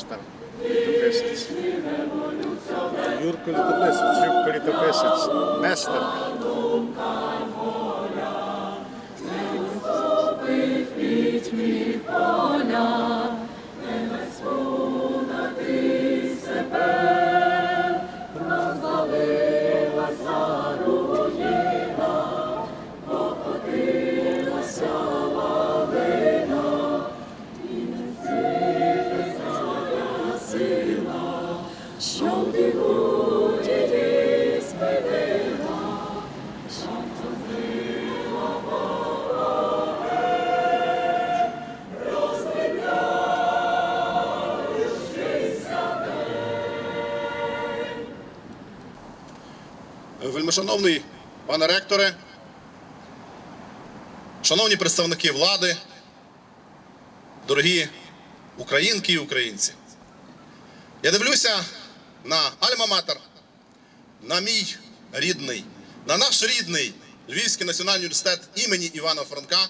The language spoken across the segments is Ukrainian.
Нестор літописець. Юрко літописець, Юрко літописець. Нестор. Вельмишановний пане ректоре, шановні представники влади, дорогі українки і українці. Я дивлюся на Альма-Матер, на мій рідний, на наш рідний Львівський національний університет імені Івана Франка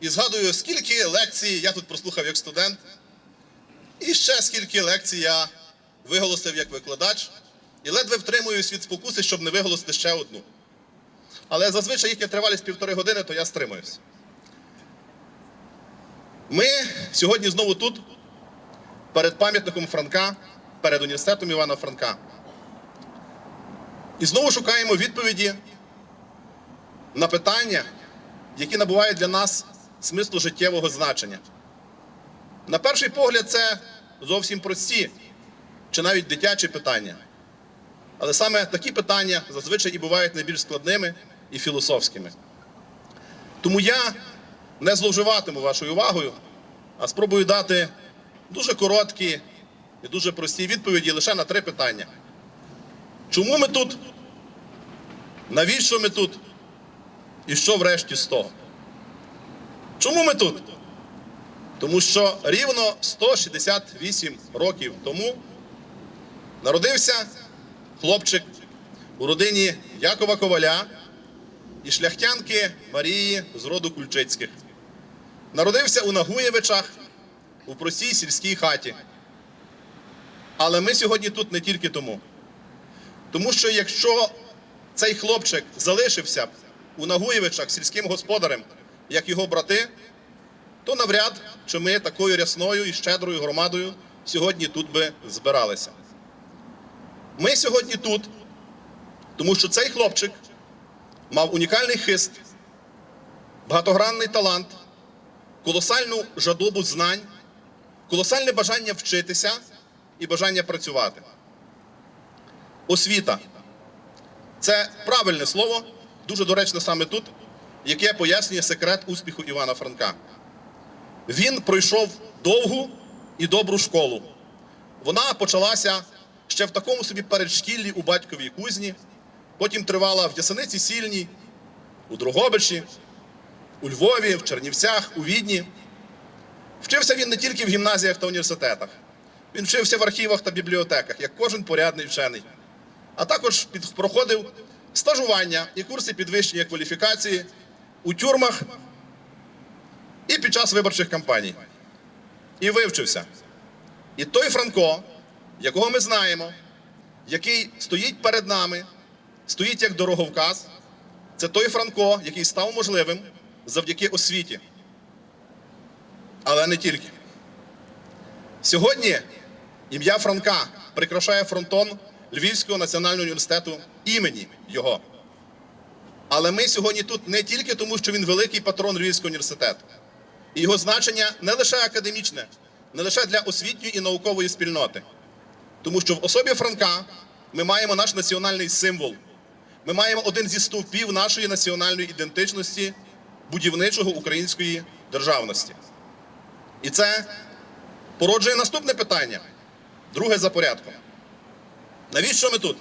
і згадую, скільки лекцій я тут прослухав як студент, і ще скільки лекцій я виголосив як викладач, і ледве втримуюсь від спокуси, щоб не виголосити ще одну. Але зазвичай їхня тривалість півтори години, то я стримуюсь. Ми сьогодні знову тут, перед пам'ятником Франка, перед університетом Івана Франка. І знову шукаємо відповіді на питання, які набувають для нас смислу життєвого значення. На перший погляд, це зовсім прості чи навіть дитячі питання. Але саме такі питання зазвичай і бувають найбільш складними і філософськими. Тому я не зловживатиму вашою увагою, а спробую дати дуже короткі і дуже прості відповіді лише на три питання. Чому ми тут? Навіщо ми тут? І що врешті з того? Чому ми тут? Тому що рівно 168 років тому народився хлопчик у родині Якова Коваля і шляхтянки Марії з роду Кульчицьких. Народився у Нагуєвичах у простій сільській хаті. Але ми сьогодні тут не тільки тому. Тому що якщо цей хлопчик залишився у Нагуєвичах сільським господарем, як його брати, то навряд чи ми такою рясною і щедрою громадою сьогодні тут би збиралися. Ми сьогодні тут, тому що цей хлопчик мав унікальний хист, багатогранний талант, колосальну жадобу знань, колосальне бажання вчитися і бажання працювати. Освіта це правильне слово, дуже доречне саме тут, яке пояснює секрет успіху Івана Франка. Він пройшов довгу і добру школу. Вона почалася ще в такому собі передшкіллі у батьковій кузні, потім тривала в Ясениці Сільній, у Дрогобичі, у Львові, в Чернівцях, у Відні. Вчився він не тільки в гімназіях та університетах, він вчився в архівах та бібліотеках, як кожен порядний вчений, а також проходив стажування і курси підвищення кваліфікації у тюрмах і під час виборчих кампаній. І вивчився. І той Франко, якого ми знаємо, який стоїть перед нами, стоїть як дороговказ, це той Франко, який став можливим завдяки освіті. Але не тільки. Сьогодні ім'я Франка прикрашає фронтон Львівського національного університету імені його. Але ми сьогодні тут не тільки тому, що він великий патрон Львівського університету. І його значення не лише академічне, не лише для освітньої і наукової спільноти. Тому що в особі Франка ми маємо наш національний символ. Ми маємо один зі стовпів нашої національної ідентичності, будівничого української державності. І це породжує наступне питання. Друге за порядком. Навіщо ми тут?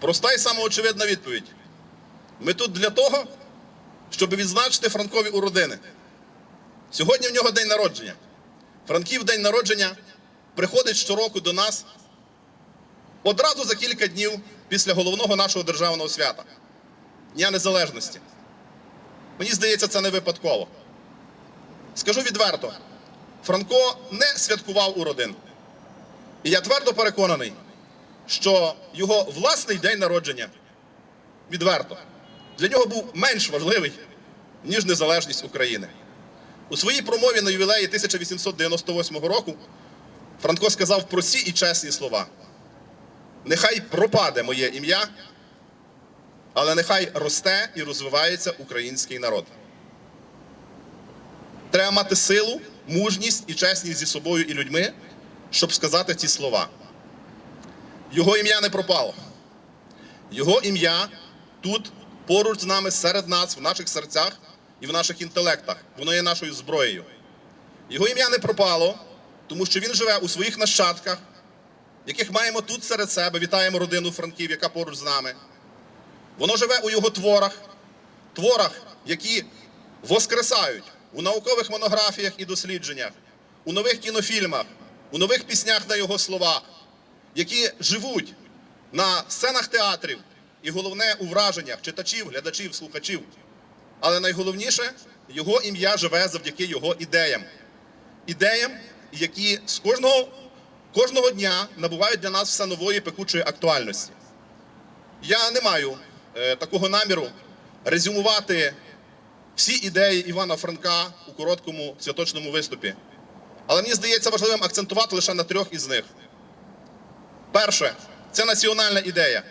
Проста і самоочевидна відповідь. Ми тут для того, щоб відзначити Франкові уродини. Сьогодні в нього день народження. Франків день народження приходить щороку до нас одразу за кілька днів після головного нашого державного свята Дня Незалежності. Мені здається, це не випадково. Скажу відверто: Франко не святкував уродин. І я твердо переконаний, що його власний день народження відверто для нього був менш важливий, ніж незалежність України. У своїй промові на ювілеї 1898 року Франко сказав прості і чесні слова: нехай пропаде моє ім'я, але нехай росте і розвивається український народ. Треба мати силу, мужність і чесність зі собою і людьми, щоб сказати ці слова. Його ім'я не пропало. Його ім'я тут поруч з нами, серед нас, в наших серцях і в наших інтелектах. Воно є нашою зброєю. Його ім'я не пропало, тому що він живе у своїх нащадках, яких маємо тут серед себе. Вітаємо родину Франків, яка поруч з нами. Воно живе у його творах, творах, які воскресають у наукових монографіях і дослідженнях, у нових кінофільмах, у нових піснях на його словах, які живуть на сценах театрів і головне у враженнях читачів, глядачів, слухачів. Але найголовніше, його ім'я живе завдяки його ідеям. Ідеям, які з кожного, кожного дня набувають для нас все нової пекучої актуальності. Я не маю е, такого наміру резюмувати всі ідеї Івана Франка у короткому святочному виступі. Але мені здається важливим акцентувати лише на трьох із них. Перше, це національна ідея,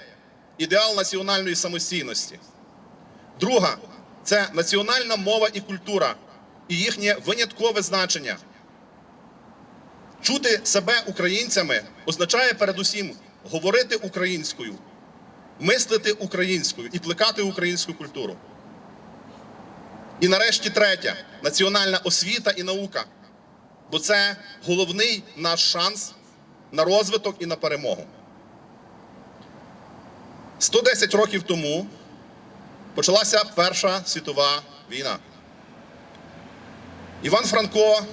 ідеал національної самостійності. Друга це національна мова і культура і їхнє виняткове значення. Чути себе українцями означає передусім говорити українською, мислити українською і плекати українську культуру. І нарешті третя національна освіта і наука. Бо це головний наш шанс на розвиток і на перемогу. 110 років тому почалася Перша світова війна. Іван Франко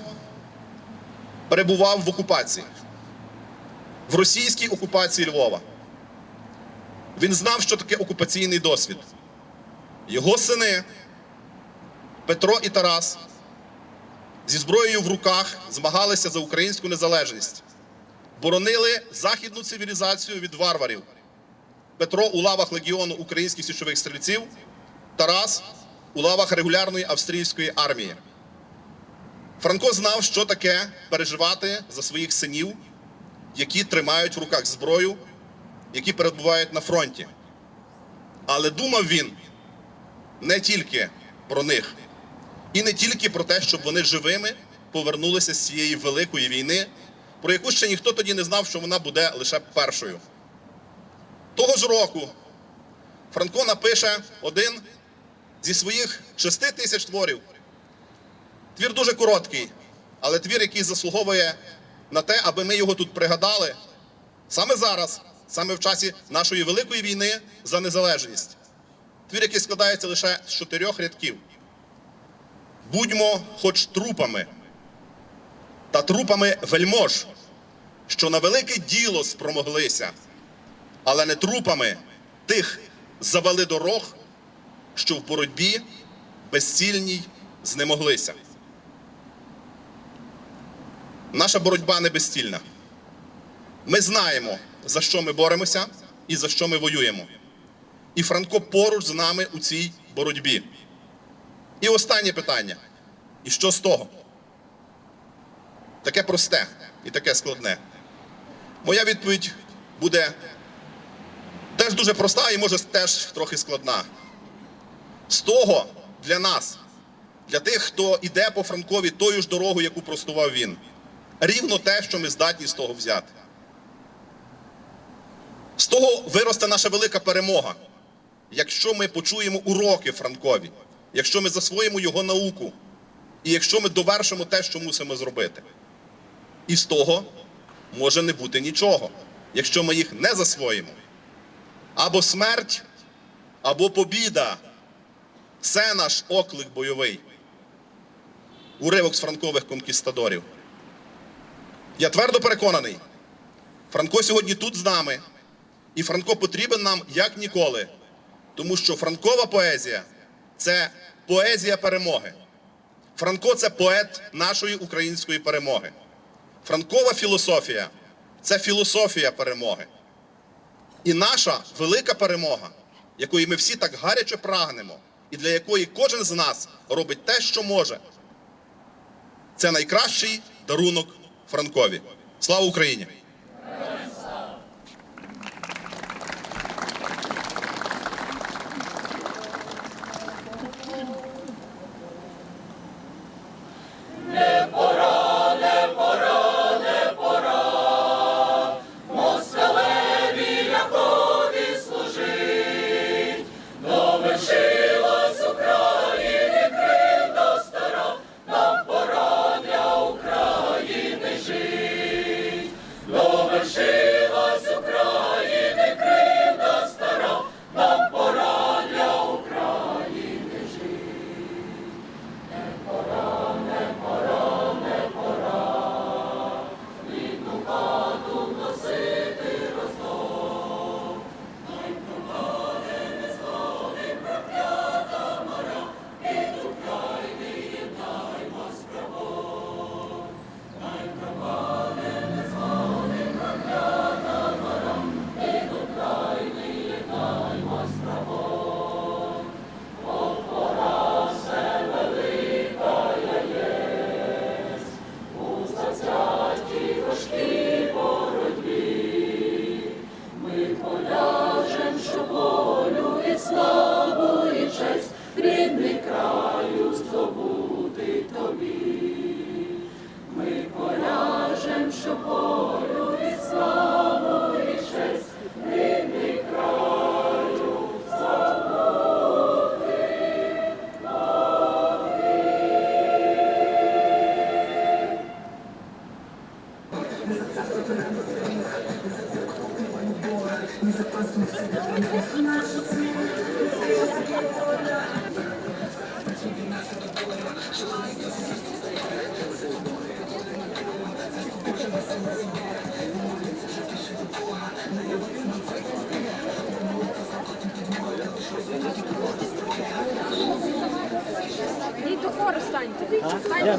перебував в окупації, в російській окупації Львова. Він знав, що таке окупаційний досвід. Його сини Петро і Тарас зі зброєю в руках змагалися за українську незалежність, боронили західну цивілізацію від варварів. Петро у лавах легіону українських січових стрільців, Тарас у лавах регулярної австрійської армії. Франко знав, що таке переживати за своїх синів, які тримають в руках зброю, які перебувають на фронті. Але думав він не тільки про них, і не тільки про те, щоб вони живими повернулися з цієї великої війни, про яку ще ніхто тоді не знав, що вона буде лише першою. Того ж року Франко напише один зі своїх шести тисяч творів. Твір дуже короткий, але твір, який заслуговує на те, аби ми його тут пригадали саме зараз, саме в часі нашої великої війни за незалежність. Твір, який складається лише з чотирьох рядків. Будьмо хоч трупами, та трупами вельмож, що на велике діло спромоглися, але не трупами тих завали дорог, що в боротьбі безцільній знемоглися. Наша боротьба не безцільна. Ми знаємо, за що ми боремося і за що ми воюємо. І Франко поруч з нами у цій боротьбі. І останнє питання. І що з того? Таке просте і таке складне. Моя відповідь буде теж дуже проста і може теж трохи складна. З того для нас, для тих, хто йде по Франкові тою ж дорогою, яку простував він, рівно те, що ми здатні з того взяти. З того виросте наша велика перемога, якщо ми почуємо уроки Франкові, якщо ми засвоїмо його науку, і якщо ми довершимо те, що мусимо зробити. І з того може не бути нічого, якщо ми їх не засвоїмо. Або смерть, або побіда. Це наш оклик бойовий. Уривок з франкових конкістадорів. Я твердо переконаний, Франко сьогодні тут з нами, і Франко потрібен нам як ніколи, тому що франкова поезія це поезія перемоги. Франко це поет нашої української перемоги. Франкова філософія це філософія перемоги. І наша велика перемога, якої ми всі так гаряче прагнемо, і для якої кожен з нас робить те, що може, це найкращий дарунок Франкові. Слава Україні! Ні, до хору станьте.